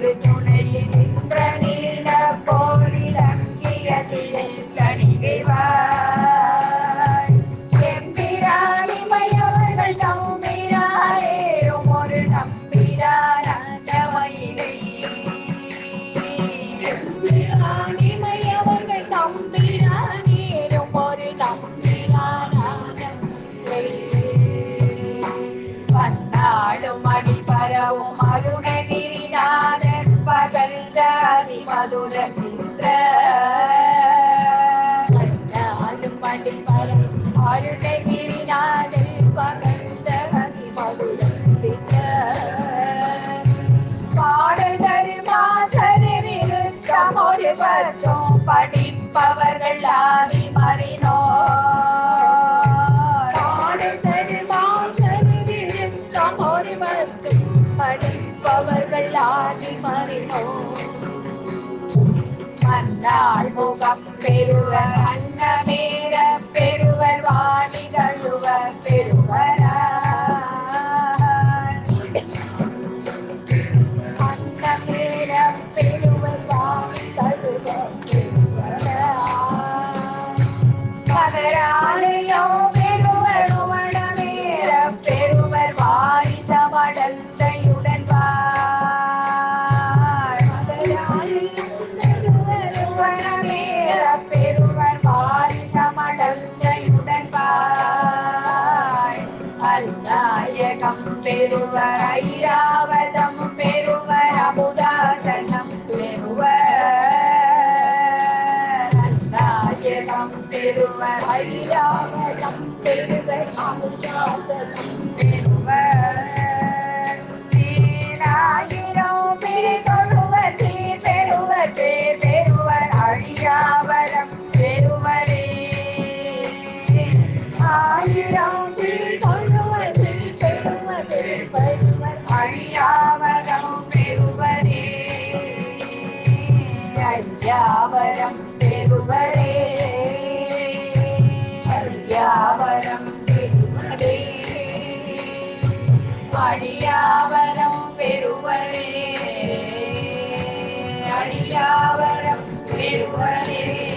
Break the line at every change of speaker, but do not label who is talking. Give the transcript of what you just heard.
ஒரு சுனையில் நின்ற நீல போரில் அங்கியதில் கணிகைவாய் பகல்தாதி மதுர நின்ற பன்னாடும் அடி பரவும் அருணகிரிநாதன் பகல்தாதி மதுர நின்ற பாடல் தருமாசரு விருத்தம் ஒரு பத்தும் படிப்பவர்கள் ஆதி மறினோ பாடல் தருமாசரு விருத்தம் ஒரு பத்தும் படிப்பவர்கள் ஆதி மறினோ மன்னாள் முகம் பெறுவர் அன்னமேற பெறுவர் வாணி பெரு அல்லாயகம் பெறுவர் ஐராவதம் பெறுவர் அமுதாசனம் பெறுவர். அல்லாயகம் பெறுவர் ஐராவதம் பெருவர் அமுதாசனம் பெறுவர். சீராயிரம் பேர் தொழுவர் சீர் பெறுவர். அழியாவரம் ஆயிரம் அழியாவரம் பெறுவரே. அழியாவரம் பெறுவரே. அழியாவரம் பெறுவரே. அழியாவரம் பெறுவரே. அழியாவரம் பெறுவரே.